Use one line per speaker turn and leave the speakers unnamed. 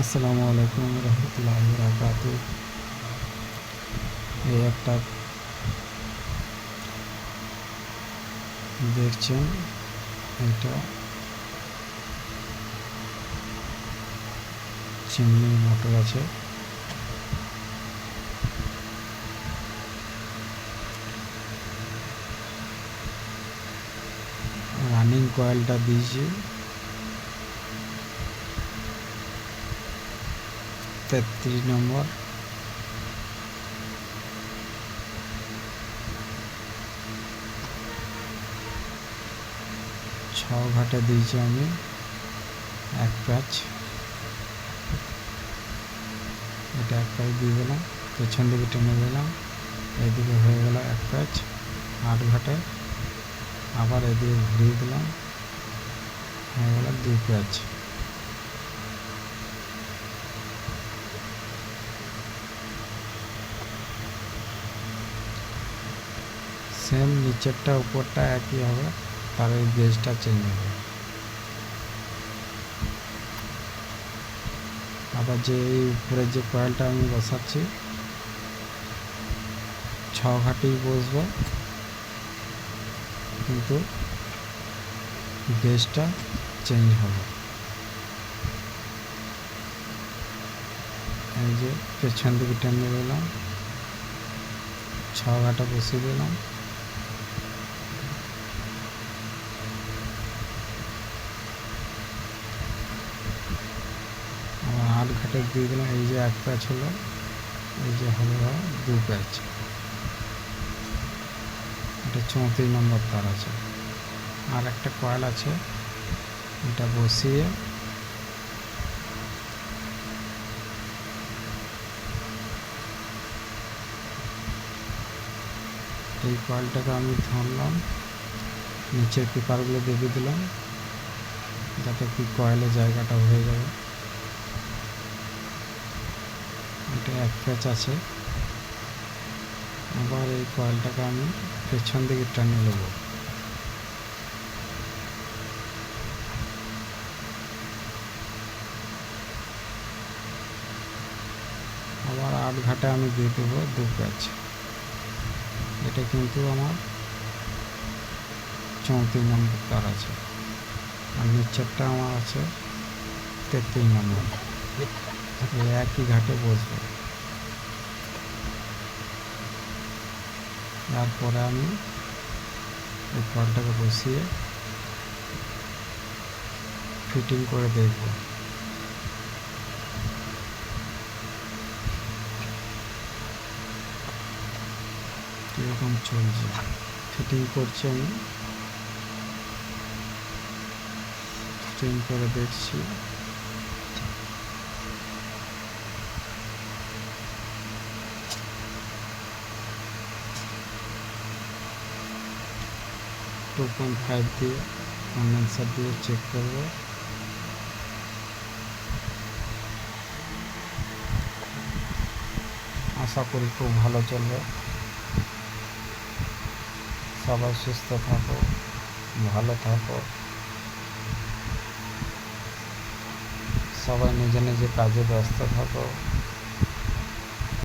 আসসালামু আলাইকুম রহমতুল্লাহ বরাকাত। এই একটা দেখছেন এটা চিমনি মোটর আছে। রানিং কয়েলটা দিয়েছি। তেত্রিশ নম্বর। ছ ঘাটে দিয়েছি আমি, এক প্যাচ। এটা এক প্যাচ দিয়ে দিলাম, পেছন দিকে টেনে দিলাম, এদিকে হয়ে গেল এক প্যাচ। আট ঘাটে আবার এদিকে ঘুরিয়ে দিলাম, হয়ে গেল দুই প্যাচ। সেম নিচেরটা, উপরটা একই হবে তার এই গেজটা চেঞ্জ হবে। আবার যে এই উপরে যে কয়েলটা আমি বসাচ্ছি, ছ ঘাটেই বসবে, কিন্তু গেজটা চেঞ্জ হবে। এই যে পেছন দিকে টেনে দিলাম ছ ঘাটা বসিয়ে দিলাম আবার আট ঘাটে দিয়ে দিলাম এই যে এক প্যাচ হলো এই যে হলো দু প্যাচ। এটা চৌত্রিশ নম্বর তার আছে। আর একটা কয়েল আছে, এটা বসিয়ে এই কয়েলটাকে আমি ধরলাম, নিচের পেপারগুলো দেখে দিলাম, যাতে কি কয়েলের জায়গাটা হয়ে যাবে। এটা এক প্যাচ আছে। আবার এই কয়েলটাকে আমি পেছন দিকে টেনে নেব। আবার আট ঘাটে আমি দিয়ে দেবো দু প্যাচ এটা কিন্তু আমার চৌত্রিশ নম্বর তার আছে। আর নিচেরটা আমার আছে তেত্রিশ নম্বর। একই ঘাটে বসবে। তারপরে আমি এই কলটাকে বসিয়ে ফিটিং করে দেখব। কীরকম চলছে। ফিটিং করছি আমি। ফিটিং করে দেখছি। টু পয়েন্ট ফাইভ দিয়ে কন্ডেন্সার দিয়ে চেক করব। আশা করি খুব ভালো চলবে। সবাই সুস্থ থাকো, ভালো থাকো। সবাই নিজে নিজে কাজে ব্যস্ত থাকো।